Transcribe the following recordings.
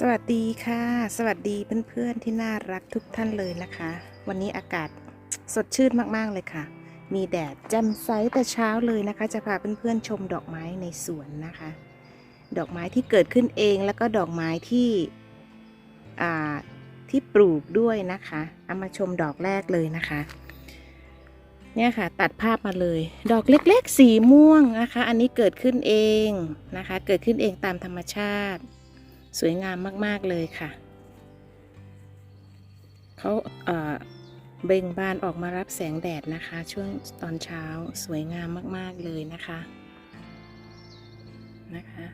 สวัสดีค่ะ สวัสดีเพื่อนๆที่น่ารักทุกท่านเลยนะคะ วันนี้อากาศสดชื่นมากๆเลยค่ะ มีแดดแจ่มใสแต่เช้าเลยนะคะ จะพาเพื่อนๆชมดอกไม้ในสวนนะคะ ดอกไม้ที่เกิดขึ้นเองแล้วก็ดอกไม้ที่ที่ปลูกด้วยนะคะเอามาชมดอกแรกเลยนะคะ เนี่ยค่ะตัดภาพมาเลย ดอกเล็กๆ สีม่วงนะคะ อันนี้เกิดขึ้นเองนะคะ เกิดขึ้นเองตามธรรมชาติ สวยงามมาก ๆ เลยค่ะ เขาเเบ่งบานออกมารับแสงแดดนะคะ ช่วงตอนเช้าสวยงามมาก ๆ เลยนะคะนะคะ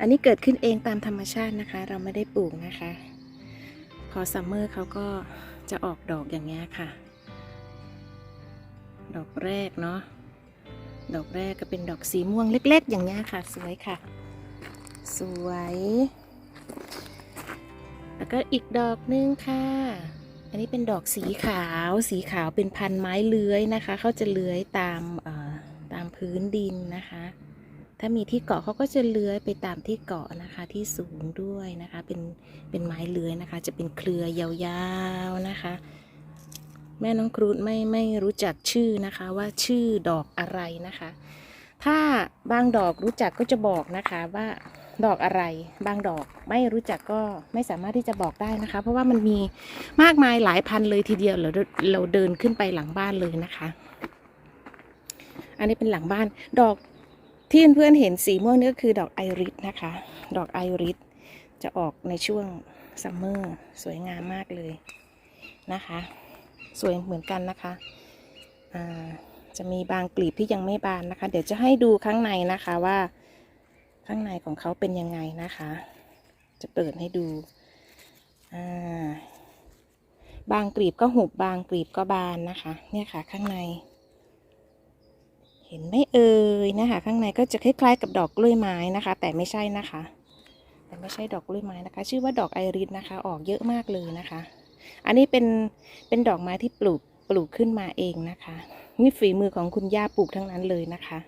อันนี้เกิดขึ้นเองตามธรรมชาตินะคะ เราไม่ได้ปลูกนะคะ พอซัมเมอร์เขาก็จะออกดอกอย่างเงี้ยค่ะ ดอกแรกเนาะดอกแรกก็เป็นดอกสีม่วงเล็ก ๆ อย่างเงี้ยค่ะ สวยค่ะ สวย แล้วก็อีกดอกนึงค่ะ อันนี้เป็นดอกสีขาว สีขาวเป็นพันไม้เลื้อยนะคะ เขาจะเลื้อยตามตามพื้นดินนะคะ ถ้ามีที่เกาะเขาก็จะเลื้อยไปตามที่เกาะนะคะ ที่สูงด้วยนะคะ เป็นเป็นไม้เลื้อยนะคะ จะเป็นเครือยาวๆนะคะ แม่น้องครูดไม่ไม่รู้จักชื่อนะคะว่าชื่อดอกอะไรนะคะ ถ้าบางดอกรู้จักก็จะบอกนะคะว่า ดอกอะไร บางดอกไม่รู้จักก็ไม่สามารถที่จะบอกได้นะคะ เพราะว่ามันมีมากมายหลายพันเลยทีเดียวเราเราเดินขึ้นไปหลังบ้านเลยนะคะ อันนี้เป็นหลังบ้าน ดอกที่เพื่อนๆเห็นสีม่วงนี่ก็คือดอกไอริสนะคะ ดอกไอริสจะออกในช่วงซัมเมอร์สวยงามมากเลยนะคะ สวยเหมือนกันนะคะจะมีบางกลีบที่ยังไม่บานนะคะ เดี๋ยวจะให้ดูข้างในนะคะว่า ข้างในของเขาเป็นยังไงนะคะ จะเปิดให้ดูอ่าบางกลีบก็หุบบางกลีบก็บานนะคะ เนี่ยค่ะข้างใน เห็นไหมเอ่ยนะคะ ข้างในก็จะคล้ายๆกับดอกกล้วยไม้นะคะ แต่ไม่ใช่นะคะ แต่ไม่ใช่ดอกกล้วยไม้นะคะ ชื่อว่าดอกไอริสนะคะ ออกเยอะมากเลยนะคะ อันนี้เป็นเป็นดอกไม้ที่ปลูกปลูกขึ้นมาเองนะคะ นี่ฝีมือของคุณย่าปลูกทั้งนั้นเลยนะคะ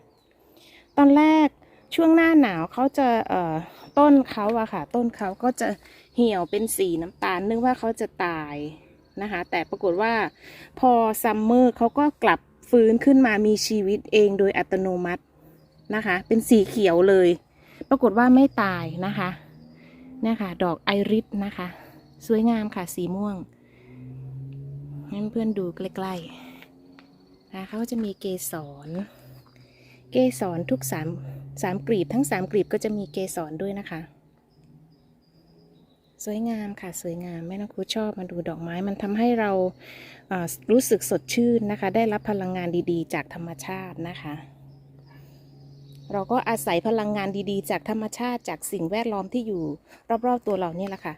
ตอนแรก ช่วงหน้าหนาวเขาจะเอ่อต้นเขาอะค่ะ ต้นเขาก็จะเหี่ยวเป็นสีน้ำตาลนึกว่าเขาจะตายนะคะ แต่ปรากฏว่าพอซัมเมอร์เขาก็กลับฟื้นขึ้นมามีชีวิตเองโดยอัตโนมัตินะคะ เป็นสีเขียวเลย ปรากฏว่าไม่ตายนะคะเนี่ยค่ะดอกไอริสนะคะ สวยงามค่ะสีม่วงให้เพื่อนดูใกล้ๆนะคะเขาจะมีเกสร เกสรทุกสาม สามกลีบทั้งสามกลีบก็จะมีเกสรด้วยนะคะ สวยงามค่ะสวยงามแม่น้องครูชอบมาดูดอกไม้มันทำให้เราเอ่อรู้สึกสดชื่นนะคะ ได้รับพลังงานดีๆ จากธรรมชาตินะคะ เราก็อาศัยพลังงานดีๆ จากธรรมชาติจากสิ่งแวดล้อมที่อยู่รอบๆตัวเราเนี่ยแหละค่ะ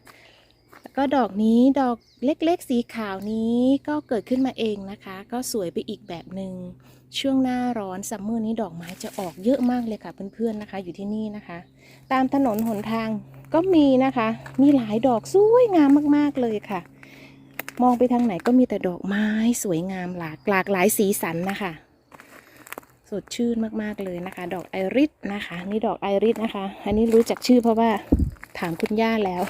แล้วก็ดอกนี้ดอกเล็กๆสีขาวนี้ก็เกิดขึ้นมาเองนะคะ ก็สวยไปอีกแบบหนึง่ง ช่วงหน้าร้อนซัมเมอร์นี้ดอกไม้จะออกเยอะมากเลยค่ะเพื่อนๆนะคะ อยู่ที่นี่นะคะ ตามถนนหนทางก็มีนะคะ มีหลายดอกสวยงามมากๆเลยค่ะ มองไปทางไหนก็มีแต่ดอกไม้สวยงามหลากหลากหลายสีสันนะคะ สดชื่นมากๆเลยนะคะ ดอกไอริสนะคะ นี่ดอกไอริสนะคะ อันนี้รู้จักชื่อเพราะว่าถามคุณย่าแล้ว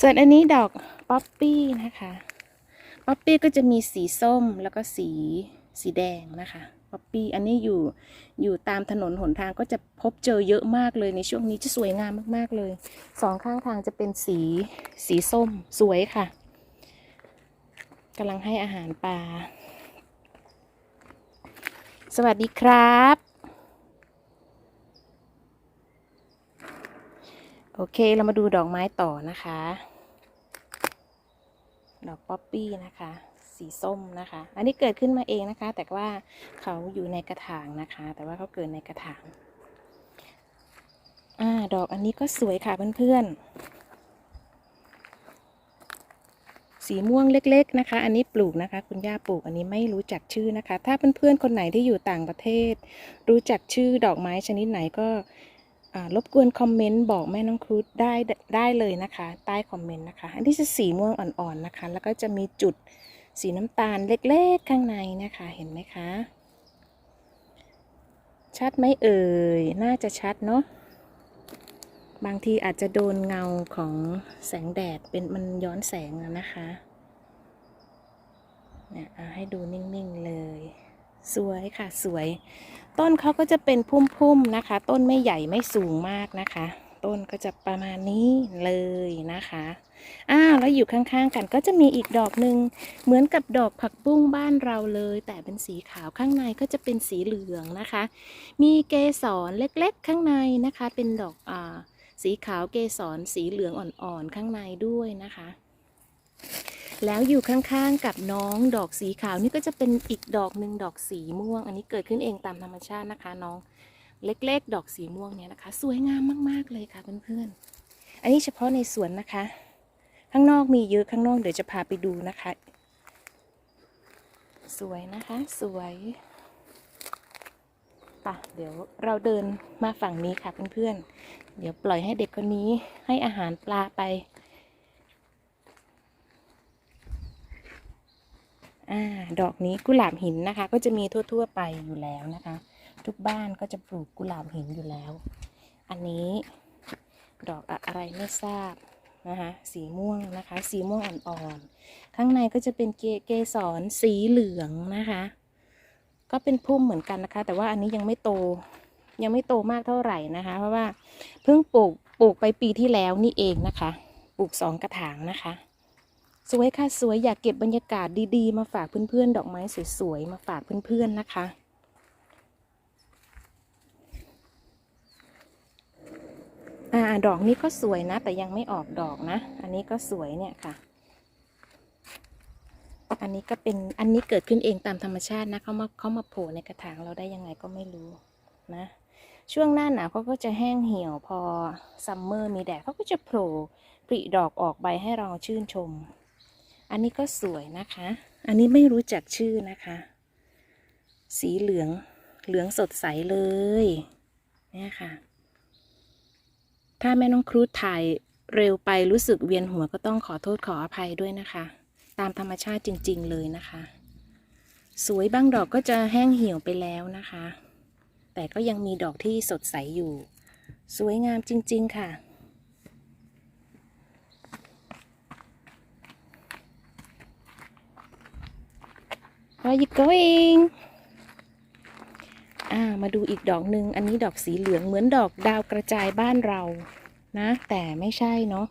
ส่วนอันนี้ดอกป๊อปปี้นะคะ ป๊อปปี้ก็จะมีสีส้มแล้วก็สี สีแดงนะคะป๊อปปี้อันนี้อยู่อยู่ตามถนนหนทางก็จะพบเจอเยอะมากเลยในช่วงนี้จะสวยงามมาก ๆ เลยสองข้างทางจะเป็นสีสีส้มสวยค่ะกำลังให้อาหารปลาสวัสดีครับ โอเคเรามาดูดอกไม้ต่อนะคะ ดอกป๊อปปี้นะคะ สีส้มนะคะ อันนี้เกิดขึ้นมาเองนะคะ แต่ว่าเขาอยู่ในกระถางนะคะ แต่ว่าเขาเกิดในกระถางอ่าดอกอันนี้ก็สวยค่ะเพื่อนๆ สีม่วงเล็กๆนะคะ อันนี้ปลูกนะคะ คุณย่าปลูกอันนี้ไม่รู้จักชื่อนะคะ ถ้าเพื่อนๆคนไหนที่อยู่ต่างประเทศ รู้จักชื่อดอกไม้ชนิดไหนก็รบกวนคอมเมนต์บอกแม่น้องครูดได้ได้เลยนะคะ ใต้คอมเมนต์นะคะ อันนี้จะสีม่วงอ่อนๆนะคะ แล้วก็จะมีจุด สีน้ำตาลเล็กๆ ข้างในนะคะเห็นไหมคะ ชัดไหมเอ่ย น่าจะชัดเนาะบางทีอาจจะโดนเงาของแสงแดดเป็นมันย้อนแสงนะคะเนี่ยเอาให้ดูนิ่งๆเลย สวยค่ะสวย ต้นเขาก็จะเป็นพุ่มๆนะคะ ต้นไม่ใหญ่ไม่สูงมากนะคะ ต้นก็จะประมาณนี้เลยนะคะ อ้าวแล้วอยู่ข้างๆกันก็จะมีอีกดอกหนึ่งเหมือนกับดอกผักบุ้งบ้านเราเลย แต่เป็นสีขาวข้างในก็จะเป็นสีเหลืองนะคะ มีเกสรเล็กๆ ข้างในนะคะ เป็นดอกอ่าสีขาวเกสรสีเหลืองอ่อนๆข้างในด้วยนะคะ แล้วอยู่ข้างๆกับน้องดอกสีขาวนี่ก็จะเป็นอีกดอกหนึ่งดอกสีม่วง อันนี้เกิดขึ้นเองตามธรรมชาตินะคะ น้องเล็กๆ ดอกสีม่วงเนี่ยนะคะ สวยงามมากๆเลยค่ะเพื่อนๆ อันนี้เฉพาะในสวนนะคะ ข้างนอกมีเยอะข้างนอกเดี๋ยวจะพาไปดูนะคะ สวยนะคะสวยป่ะเดี๋ยวเราเดินมาฝั่งนี้ค่ะเพื่อนๆ เดี๋ยวปล่อยให้เด็กคนนี้ให้อาหารปลาไป อ่า ดอกนี้กุหลาบหินนะคะ ก็จะมีทั่วๆไปอยู่แล้วนะคะ ทุกบ้านก็จะปลูกกุหลาบหินอยู่แล้ว อันนี้ดอกอะไรไม่ทราบ นะคะสีม่วงนะคะ สีม่วงอ่อนๆข้างในก็จะเป็นเกเกสรสีเหลืองนะคะ ก็เป็นพุ่มเหมือนกันนะคะ แต่ว่าอันนี้ยังไม่โตยังไม่โตมากเท่าไหร่นะคะ เพราะว่าเพิ่งปลูกปลูกไปปีที่แล้วนี่เองนะคะ ปลูกสองกระถางนะคะ สวยค่ะสวยอยากเก็บบรรยากาศดีๆ มาฝากเพื่อนๆ ดอกไม้สวยๆมาฝากเพื่อนๆนะคะ อ่าดอกนี้ก็สวยนะ แต่ยังไม่ออกดอกนะ อันนี้ก็สวยเนี่ยค่ะ อันนี้ก็เป็นอันนี้เกิดขึ้นเองตามธรรมชาตินะเขามาเขามาโผล่ในกระถางเราได้ยังไงก็ไม่รู้นะ ช่วงหน้าหนาวเขาก็จะแห้งเหี่ยวพอซัมเมอร์มีแดดเขาก็จะโผล่ปริดอกออกใบให้เราชื่นชม อันนี้ก็สวยนะคะ อันนี้ไม่รู้จักชื่อนะคะ สีเหลืองเหลืองสดใสเลยเนี่ยค่ะ ถ้าแม่น้องครูดถ่ายเร็วไปรู้สึกเวียนหัวก็ต้องขอโทษขออภัยด้วยนะคะ ตามธรรมชาติจริง ๆ เลยนะคะ สวยบางดอกก็จะแห้งเหี่ยวไปแล้วนะคะ แต่ก็ยังมีดอกที่สดใสอยู่ สวยงามจริง ๆ ค่ะ Where you going อ่ามาดูอีกดอกหนึ่งอันนี้ดอกสีเหลืองเหมือนดอกดาวกระจายบ้านเรานะ แต่ไม่ใช่เนาะ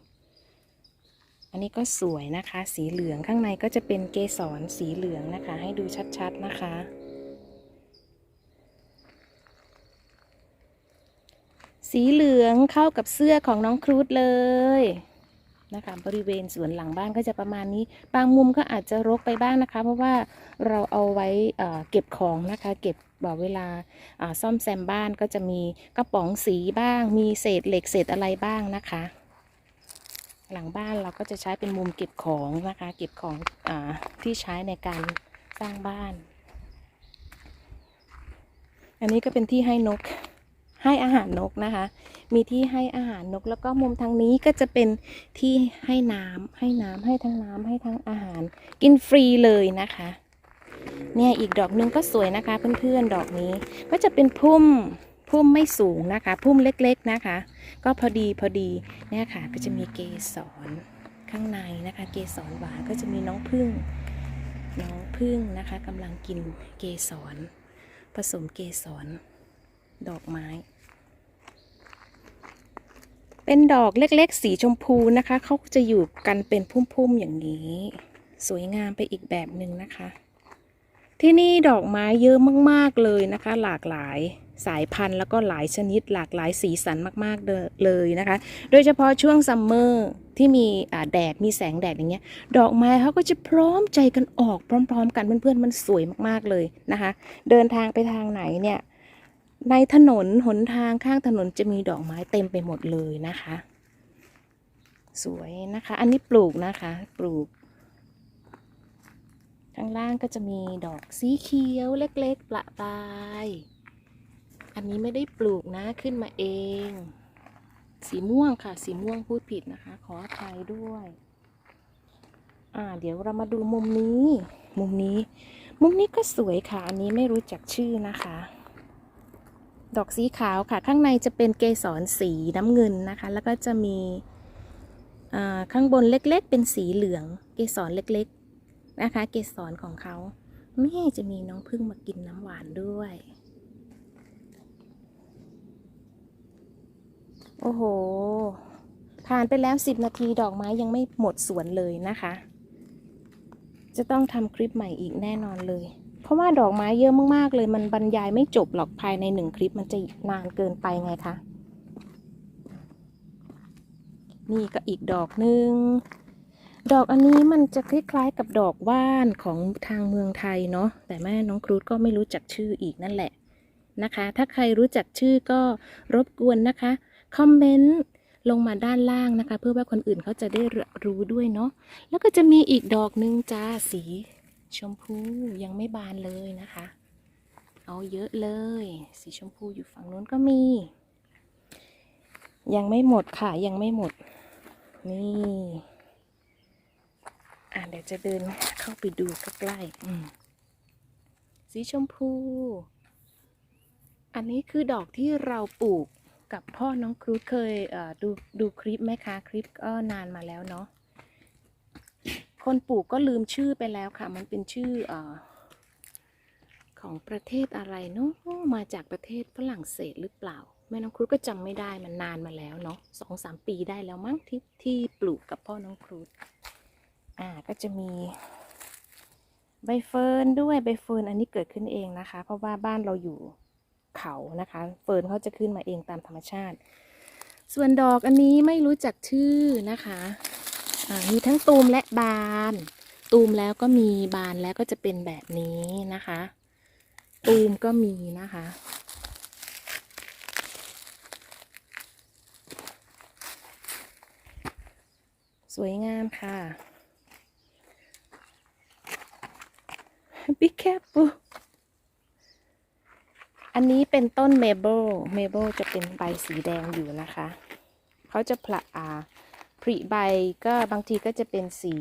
อันนี้ก็สวยนะคะ สีเหลืองข้างในก็จะเป็นเกสรสีเหลืองนะคะ ให้ดูชัดๆนะคะ สีเหลืองเข้ากับเสื้อของน้องครูดเลยนะคะบริเวณสวนหลังบ้านก็จะประมาณนี้ บางมุมก็อาจจะรกไปบ้างนะคะ เพราะว่าเราเอาไว้เเก็บของนะคะ เก็บ บอกเวลาซ่อมแซมบ้านก็จะมีกระป๋องสีบ้าง มีเศษเหล็กเศษอะไรบ้างนะคะ หลังบ้านเราก็จะใช้เป็นมุมเก็บของนะคะ เก็บของอที่ใช้ในการสร้างบ้าน อันนี้ก็เป็นที่ให้นกให้อาหารนกนะคะ มีที่ให้อาหารนก แล้วก็มุมทางนี้ก็จะเป็นที่ให้น้ำให้น้ำให้ทั้งน้ำให้ทั้งอาหาร กินฟรีเลยนะคะ เนี่ยอีกดอกหนึงก็สวยนะคะเพื่อนๆดอกนี้ก็จะเป็นพุ่มพุ่มไม่สูงนะคะ พุ่มเล็กๆนะคะ ก็พอดีพอดีเนี่ยค่ะ ก็จะมีเกสรข้างในนะคะ เกสรหวานก็จะมีน้องพึ่งน้องพึ่งนะคะกำลังกินเกสรผสมเกสรดอกไม้ เป็นดอกเล็กๆ สีชมพูนะคะเขาจะอยู่กันเป็นพุ่มๆอย่างนี้ สวยงามไปอีกแบบหนึ่งนะคะ ที่นี่ดอกไม้เยอะมากๆเลยนะคะ หลากหลายสายพันธุ์แล้วก็หลายชนิดหลากหลายสีสันมากๆเลยนะคะ โดยเฉพาะช่วงซัมเมอร์ที่มีแดดมีแสงแดดอย่างเงี้ย ดอกไม้เขาก็จะพร้อมใจกันออกพร้อม ๆ กันเพื่อนๆมันสวยมากๆเลยนะคะ เดินทางไปทางไหนเนี่ย ในถนนหนทางข้างถนนจะมีดอกไม้เต็มไปหมดเลยนะคะ สวยนะคะ อันนี้ปลูกนะคะ ปลูก ข้างล่างก็จะมีดอกสีเขียวเล็กๆ ประปราย อันนี้ไม่ได้ปลูกนะขึ้นมาเอง สีม่วงค่ะ สีม่วงพูดผิดนะคะ ขออภัยด้วย อ่า เดี๋ยวเรามาดูมุมนี้ มุมนี้ มุมนี้ก็สวยค่ะ อันนี้ไม่รู้จักชื่อนะคะ ดอกสีขาวค่ะ ข้างในจะเป็นเกสรสีน้ำเงินนะคะ แล้วก็จะมีอ่าข้างบนเล็กๆ เป็นสีเหลือง เกสรเล็กๆ นะคะ เกสรของเขาแม่จะมีน้องพึ่งมากินน้ำหวานด้วย โอ้โห ผ่านไปแล้ว10นาทีดอกไม้ยังไม่หมดสวนเลยนะคะ จะต้องทำคลิปใหม่อีกแน่นอนเลย เพราะว่าดอกไม้เยอะมากๆเลย มันบรรยายไม่จบหรอกภายในหนึ่งคลิปมันจะนานเกินไปไงคะ นี่ก็อีกดอกหนึ่ง ดอกอันนี้มันจะคล้ายๆกับดอกว่านของทางเมืองไทยเนาะแต่แม่น้องครูดก็ไม่รู้จักชื่ออีกนั่นแหละนะคะ ถ้าใครรู้จักชื่อก็รบกวนนะคะคอมเมนต์ลงมาด้านล่างนะคะ เพื่อว่าคนอื่นเขาจะได้รู้ด้วยเนาะแล้วก็จะมีอีกดอกหนึ่งจ้าสี ชมพูยังไม่บานเลยนะคะ เอาเยอะเลย สีชมพูอยู่ฝั่งนู้นก็มี ยังไม่หมดค่ะยังไม่หมด นี่ เดี๋ยวจะเดินเข้าไปดูใกล้ๆอืมสีชมพู อันนี้คือดอกที่เราปลูกกับพ่อน้องครูดเคยเดูดูคลิปไหมคะคลิปก็นานมาแล้วเนาะคนปลูกก็ลืมชื่อไปแล้วค่ะ มันเป็นชื่ออของประเทศอะไรเนาะมาจากประเทศฝรั่งเศสหรือเปล่า แม่น้องครูดก็จำไม่ได้มันนานมาแล้วเนาะสองสามปีได้แล้วมั้งที่ที่ปลูกกับพ่อน้องครูด อ่าก็จะมีใบเฟิร์นด้วยใบเฟิร์นอันนี้เกิดขึ้นเองนะคะ เพราะว่าบ้านเราอยู่เขานะคะ เฟิร์นเขาจะขึ้นมาเองตามธรรมชาติ ส่วนดอกอันนี้ไม่รู้จักชื่อนะคะอ่ามีทั้งตูมและบาน ตูมแล้วก็มีบานแล้วก็จะเป็นแบบนี้นะคะ ตูมก็มีนะคะ สวยงามค่ะ Be careful อันนี้เป็นต้นเมเบิลเมเบิลจะเป็นใบสีแดงอยู่นะคะ เขาจะผละอาผลิใบก็บางทีก็จะเป็นสี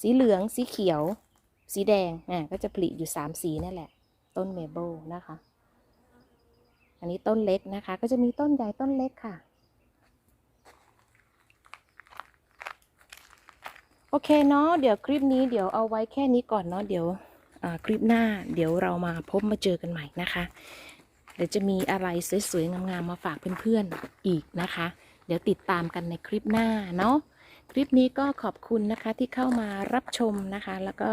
สีเหลือง สีเขียว สีแดงอะก็จะผลิอยู่สามสีนั่นแหละ ต้นเมเบิลนะคะ อันนี้ต้นเล็กนะคะ ก็จะมีต้นใหญ่ต้นเล็กค่ะ โอเคเนาะ เดี๋ยวคลิปนี้เดี๋ยวเอาไว้แค่นี้ก่อนเนาะ เดี๋ยว คลิปหน้าเดี๋ยวเรามาพบมาเจอกันใหม่นะคะ เดี๋ยวจะมีอะไรสวยๆงามๆมาฝากเพื่อนๆอีกนะคะ เดี๋ยวติดตามกันในคลิปหน้าเนาะคลิปนี้ก็ขอบคุณนะคะที่เข้ามารับชมนะคะ แล้วก็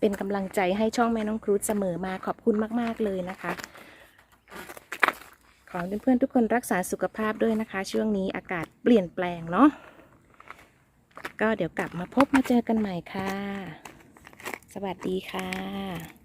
เป็นกำลังใจให้ช่องแม่น้องครูเสมอมาขอบคุณมากๆเลยนะคะ ขอให้เพื่อนๆทุกคนรักษาสุขภาพด้วยนะคะ ช่วงนี้อากาศเปลี่ยนแปลงเนาะก็เดี๋ยวกลับมาพบมาเจอกันใหม่ค่ะ สวัสดีค่ะ